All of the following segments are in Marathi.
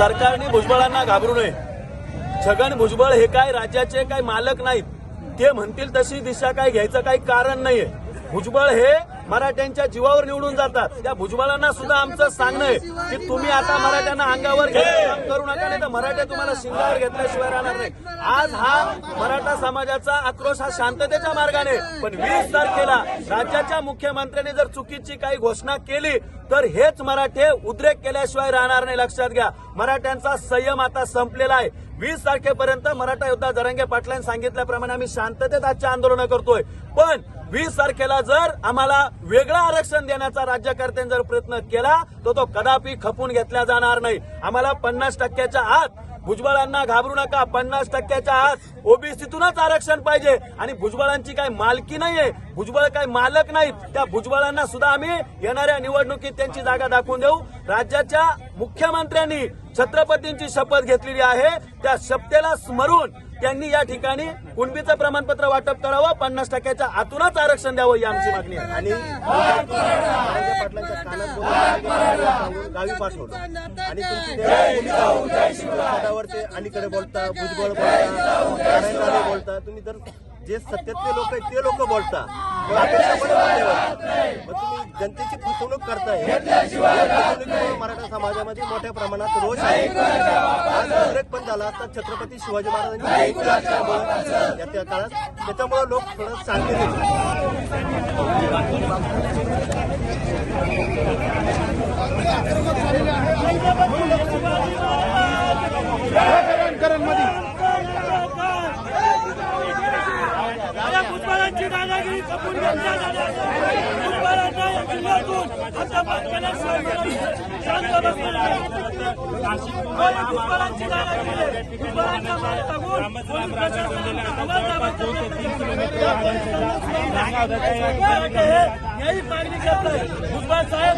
सरकारने भुजबळांना घाबरू नये. छगन भुजबळ हे काय राज्याचे काय मालक नाहीत. ते म्हणतील तशी दिशा काय घ्यायचं काही कारण नाहीये. भुजबळ हे मराठ्यांच्या जीवावर निवडून जातात. त्या भुजबळांना सुद्धा आमचं सांगणं आहे की तुम्ही आता मराठ्यांना अंगावर काम करू नका नाही तर मराठे तुम्हाला शिंगावर घेतल्याशिवाय राहणार नाही आज हा मराठा समाजाचा आक्रोश हा शांततेच्या मार्गाने पण वीस तारखेला राज्याच्या मुख्यमंत्र्यांनी जर चुकीची काही घोषणा केली तर हेच मराठे उद्रेक केल्याशिवाय राहणार नाही. लक्षात घ्या मराठ्यांचा संयम आता संपलेला आहे. वीस तारखेपर्यंत मराठा योद्धा जरंगे पाटलांनी सांगितल्याप्रमाणे आम्ही शांततेत आजचे आंदोलन करतोय. पण वीस तारखेला जर आम्हाला वेगळं आरक्षण देण्याचा राज्यकर्त्यांनी जर प्रयत्न केला तर तो कदापि खपून घेतला जाणार नाही. आम्हाला पन्नास टक्क्याच्या आत भुजबळांना घाबरू नका. पन्नास टक्क्याच्या आत ओबीसीतूनच आरक्षण पाहिजे. आणि भुजबळांची काही मालकी नाहीये. भुजबळ काही मालक नाहीत. त्या भुजबळांना सुद्धा आम्ही येणाऱ्या निवडणुकीत त्यांची जागा दाखवून देऊ. राज्याच्या मुख्यमंत्र्यांनी छत्रपतींची शपथ घेतलेली आहे. त्या शपथेला स्मरून त्यांनी या ठिकाणी कुणबीचं प्रमाणपत्र वाटप करावं. पन्नास टक्क्याच्या आतूनच आरक्षण द्यावं ही आमची मागणी आहे. आणि सांगून गावी पाठवलं आणि तुमची अलीकडे बोलता भुजबळ बोलता बोलता तुम्ही जर जे सत्यातले लोक आहेत ते लोक बोलता. तुम्ही जनतेची फसवणूक करताय. फसवणुकीमुळे मराठा समाजामध्ये मोठ्या प्रमाणात रोष आहे. आज उद्रेक पण झाला असता छत्रपती शिवाजी महाराजांची त्या काळात त्याच्यामुळे लोक थोडं शांती देतील या भुजबळांची दादागिरी खपून घेतल्या जाणार भुजबळांना या जिल्ह्यातून आता बातम्याशिवाय शांत बसणार नाही. कोणी भुजबळांची दादागिरी आहे. भुजबळांच्या साहेब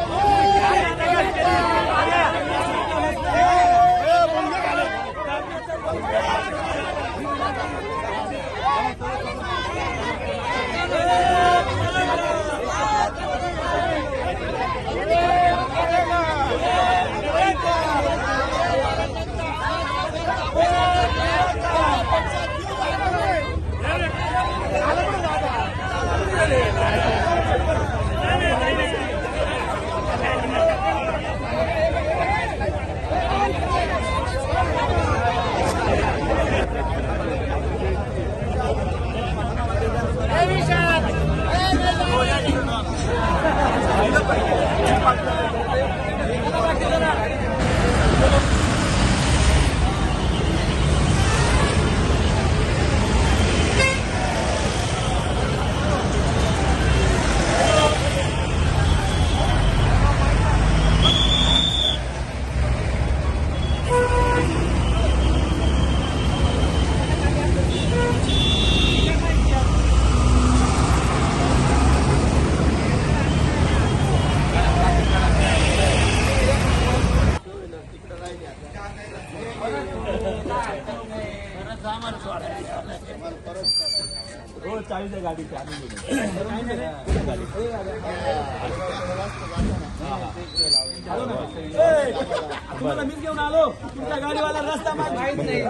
हे चाळीस मागणी करताय भुजबळ मीच घेऊन आलो. तुमच्या गाडीवाला रस्ता माहीत नाही.